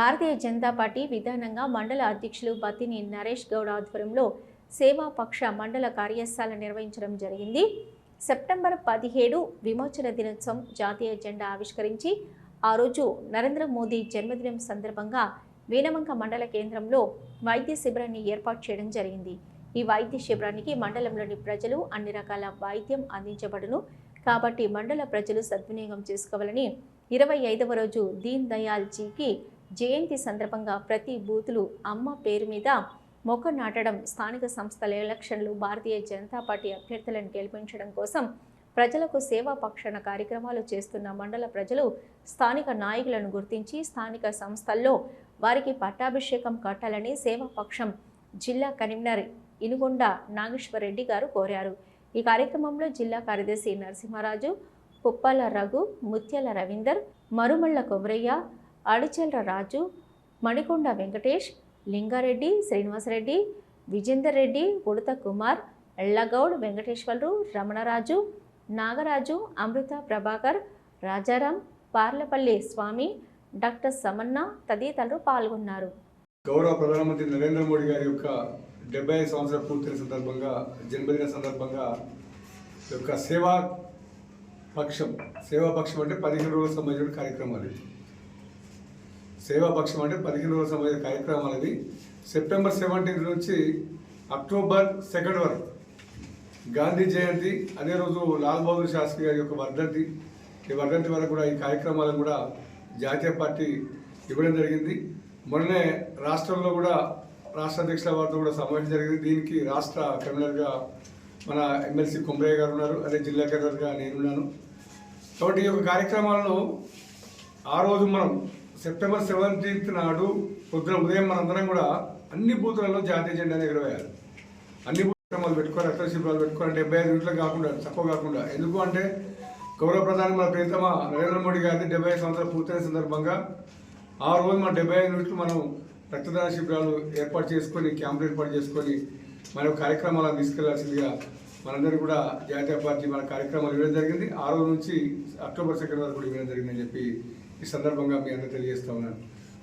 Bharatiya Janata party విధానంగా మండల అధ్యక్షులు బత్తిని నరేష్ గౌడ్ ఆధ్వర్యంలో సేవాపక్ష మండల కార్యశాల నిర్వహించడం జరిగింది. సెప్టెంబర్ పదిహేడు విమోచన దినోత్సవం జాతీయ జెండా ఆవిష్కరించి ఆ రోజు నరేంద్ర మోదీ జన్మదినం సందర్భంగా వీనమంక మండల కేంద్రంలో వైద్య శిబిరాన్ని ఏర్పాటు చేయడం జరిగింది. ఈ వైద్య శిబిరానికి మండలంలోని ప్రజలు అన్ని రకాల వైద్యం అందించబడును. కాబట్టి మండల ప్రజలు సద్వినియోగం చేసుకోవాలని ఇరవై ఐదవ రోజు దీన్ దయాల్ జీకి జయంతి సందర్భంగా ప్రతి బూతులు అమ్మ పేరు మీద మొక్క నాటడం స్థానిక సంస్థల ఎలక్షన్లు భారతీయ జనతా పార్టీ అభ్యర్థులను గెలిపించడం కోసం ప్రజలకు సేవా పక్షణ కార్యక్రమాలు చేస్తున్న మండల ప్రజలు స్థానిక నాయకులను గుర్తించి స్థానిక సంస్థల్లో వారికి పట్టాభిషేకం కట్టాలని సేవా పక్షం జిల్లా కన్వీనర్ ఇనుగొండ నాగేశ్వరరెడ్డి గారు కోరారు. ఈ కార్యక్రమంలో జిల్లా కార్యదర్శి నరసింహరాజు కుప్పాల రఘు ముత్యాల రవీందర్ మరుమళ్ళ కొమరయ్య అడిచెల్ర రాజు మణికొండ వెంకటేష్ లింగారెడ్డి శ్రీనివాసరెడ్డి విజేందర్ రెడ్డి ఉడత కుమార్ ఎళ్ళగౌడ్ వెంకటేశ్వర్లు రమణరాజు నాగరాజు అమృత ప్రభాకర్ రాజారాం పార్లపల్లి స్వామి డాక్టర్ సమన్న తదితరులు పాల్గొన్నారు. గౌరవ ప్రధానమంత్రి నరేంద్ర మోడీ గారి యొక్క డెబ్బై ఐదు సంవత్సరాల పూర్తయిన సందర్భంగా జన్మదిన సందర్భంగా యొక్క సేవా పక్షం సేవా పక్షం అంటే పదిహేను రోజులకు సంబంధించిన కార్యక్రమాలు. సేవాపక్షం సేవా పక్షం అంటే పదిహేను రోజుల సంబంధించిన కార్యక్రమాలు అనేది సెప్టెంబర్ సెవెంటీన్త్ నుంచి అక్టోబర్ సెకండ్ వరకు. గాంధీ జయంతి అదే రోజు లాల్ బహదూర్ శాస్త్రి గారి యొక్క వర్ధంతి. ఈ వర్ధంతి వరకు కూడా ఈ కార్యక్రమాలను కూడా జాతీయ పార్టీ ఇవ్వడం జరిగింది. మొన్ననే రాష్ట్రంలో కూడా రాష్ట్ర అధ్యక్షుల వారితో కూడా సమావేశం జరిగింది. దీనికి రాష్ట్ర కన్వీనర్గా మన ఎమ్మెల్సీ కుంబ్రయ్య గారు ఉన్నారు అదే జిల్లా కన్వీనర్గా నేనున్నాను కాబట్టి ఈ యొక్క కార్యక్రమాలను ఆ రోజు మనం సెప్టెంబర్ సెవెంటీన్త్ నాడు పొద్దున ఉదయం మనందరం కూడా అన్ని బూతులలో జాతీయ జెండాను ఎగరవేయాలి. అన్ని బూతులు పెట్టుకోవాలి రక్త శిబిరాలు పెట్టుకొని డెబ్బై ఐదు గంటలు కాకుండా తక్కువ కాకుండా. ఎందుకు అంటే గౌరవ ప్రధాని మన ప్రియతమ నరేంద్ర మోడీ గారిది డెబ్బై ఐదు సంవత్సరాలు పూర్తయిన సందర్భంగా ఆ రోజు మన డెబ్బై ఐదు నిమిషాలు మనం రక్తదాన శిబిరాలు ఏర్పాటు చేసుకొని క్యాంపులు ఏర్పాటు చేసుకొని మన కార్యక్రమాలను తీసుకెళ్ళాల్సిందిగా మనందరూ కూడా జాతీయ పార్టీ మన కార్యక్రమాలు ఇవ్వడం జరిగింది. ఆ రోజు నుంచి అక్టోబర్ సెకండ్ వరకు కూడా ఇవ్వడం జరిగిందని చెప్పి ఈ సందర్భంగా మీ అందరూ తెలియజేస్తా ఉన్నాను.